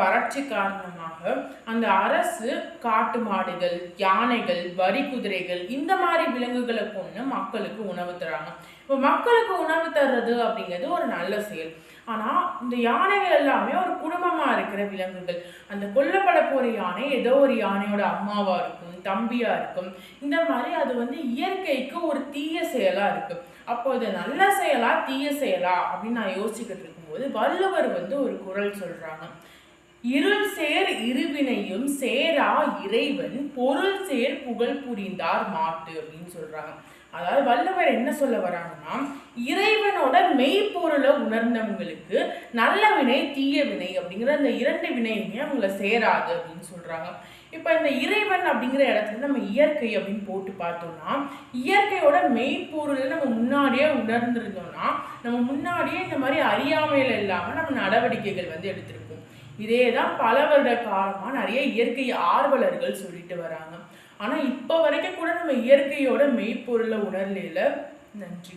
வறட்சி காரணமாக அந்த அரசு காட்டு மாடுகள் யானைகள் வரி குதிரைகள் இந்த மாதிரி விலங்குகளை கொண்டு மக்களுக்கு உணவு தராங்க. இப்போ மக்களுக்கு உணவு தர்றது அப்படிங்கிறது ஒரு நல்ல செயல். ஆனால் இந்த யானைகள் எல்லாமே ஒரு குடும்பமாக இருக்கிற விலங்குகள். அந்த கொல்லப்பட போகிற யானை ஏதோ ஒரு யானையோட அம்மாவாக இருக்கும் தம்பியாக இருக்கும். இந்த மாதிரி அது வந்து இயற்கைக்கு ஒரு தீய செயலாக இருக்குது அப்போ இது நல்ல செயலா தீய செயலா அப்படின்னு நான் யோசிக்கிட்டு இருக்கும்போது வள்ளுவர் வந்து ஒரு குரல் சொல்கிறாங்க இருள் சேர் இருவினையும் சேரா இறைவன் பொருள் சேர் புகழ் புரிந்தார் மாட்டு அப்படின்னு சொல்றாங்க. அதாவது வல்லவர் என்ன சொல்ல வராங்கன்னா இறைவனோட மெய்ப்பொருளை உணர்ந்தவங்களுக்கு நல்ல வினை தீய வினை அப்படிங்கிற அந்த இரண்டு வினையுமே அவங்கள சேராது அப்படின்னு சொல்றாங்க. இப்போ இந்த இறைவன் அப்படிங்கிற இடத்துல நம்ம இயற்கை அப்படின்னு போட்டு பார்த்தோம்னா இயற்கையோட மெய்ப்பொருளை நம்ம முன்னாடியே உணர்ந்திருந்தோம்னா நம்ம முன்னாடியே இந்த மாதிரி அறியாமையில் இல்லாமல் நம்ம நடவடிக்கைகள் வந்து எடுத்துருக்கோம் இதே தான் பல வருட காலமாக நிறைய இயற்கை ஆர்வலர்கள் சொல்லிட்டு வராங்க. ஆனால் இப்போ வரைக்கும் கூட நம்ம இயற்கையோட மெய்ப்பொருளை உணர்லையில். நன்றி.